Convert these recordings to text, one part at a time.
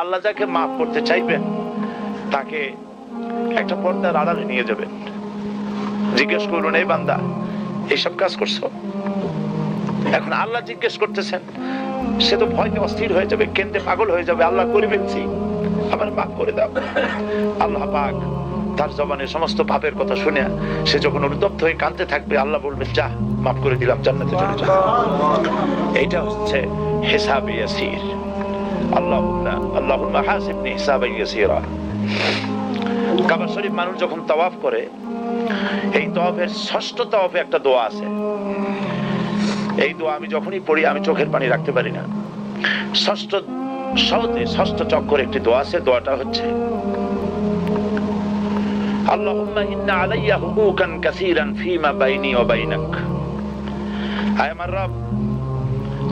আল্লাহ যাকে মাফ করতে চাইবেন তাকে একটা পর্দার আড়ালে নিয়ে যাবেন। জিজ্ঞেস করুন এই বান্দা এইসব কাজ করছ? এখন আল্লাহ জিজ্ঞেস করতেছেন সে তো ভয়তে অস্থির হয়ে যাবে কেন্দ্রে পাগল হয়ে যাবে আল্লাহ করে ফেলছি। আমার মাফ করে দাও। আল্লাহ পাক তার জবানে সমস্ত পাপের কথা শুনে সে যখন অনুতপ্ত হয়ে কাঁদতে থাকবে আল্লাহ বলবেন যা মাফ করে দিলাম জান্নাতে চলে যা। এইটা হচ্ছে হিসাব ইয়াসির আল্লাহুম্মা আল্লাহুম্মা হাসিবনি হিসাবান ইয়াসিরা। কাবা শরীফ মানুষ যখন তাওয়াফ করে, এই তাওয়াফের ষষ্ঠ তাওয়াফে একটা দোয়া আছে। এই দোয়া আমি যখনই পড়ি, আমি চোখের পানি রাখতে পারি না। ষষ্ঠ সহজে ষষ্ঠ চক্কর একটি দোয়া আছে, দোয়াটা হচ্ছে, আল্লাহুম্মা ইন্না আলাইয়া হুকুকান কাসীরান ফীমা বাইনি ওয়া বাইনাক। আয় আমার রব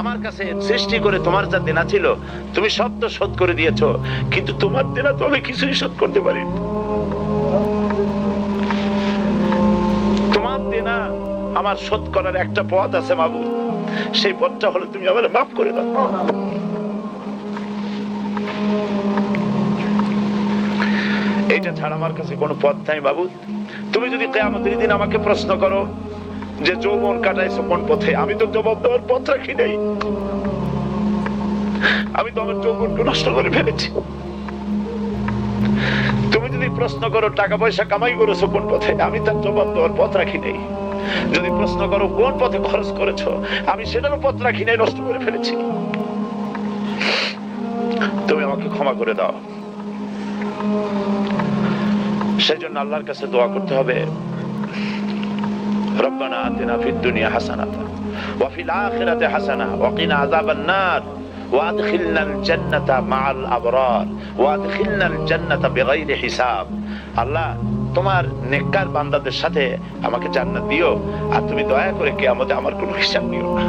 আমার কাছে সৃষ্টি করে তোমার যা দেনা ছিল, তুমি সব তো শোধ করে দিয়েছ। কিন্তু তোমার দেনা তো আমি কিছুই শোধ করতে পারি তোমার দেনা আমার শোধ করার একটা পথ আছে, বাবু। সেই পথটা হলো তুমি আমার মাফ করে দাও। এইটা ছাড়া আমার কাছে কোনো পথ নাই, বাবু। তুমি যদি কেয়ামতের দিন আমাকে প্রশ্ন করো যে যৌবন কাটাইছো কোন পথে, আমি তো জবাব দেওয়ার পথ রাখি নাই। আমি তো আমার যৌবনকে নষ্ট করে ফেলেছি। তুমি যদি প্রশ্ন করো, টাকা পয়সা কামাই পথে, আমি তার জবাব দেওয়ার পথ রাখি যদি প্রশ্ন করো, কোন পথে খরচ করেছ, আমি সেটারও পথ রাখি নাই, নষ্ট করে ফেলেছি। তুমি আমাকে ক্ষমা করে দাও। সেই জন্য আল্লাহর কাছে দোয়া করতে হবে। ربنا آتنا في الدنيا حسنة وفي الآخرة حسنة وقنا عذاب النار وادخلنا الجنة مع الأبرار وادخلنا الجنة بغير حساب আল্লাহ তোমার নেককার বান্দাদের সাথে আমাকে জান্নাত দিও আর তুমি দয়া করে কে আমাদের আমার কোনো হিসাব নিও না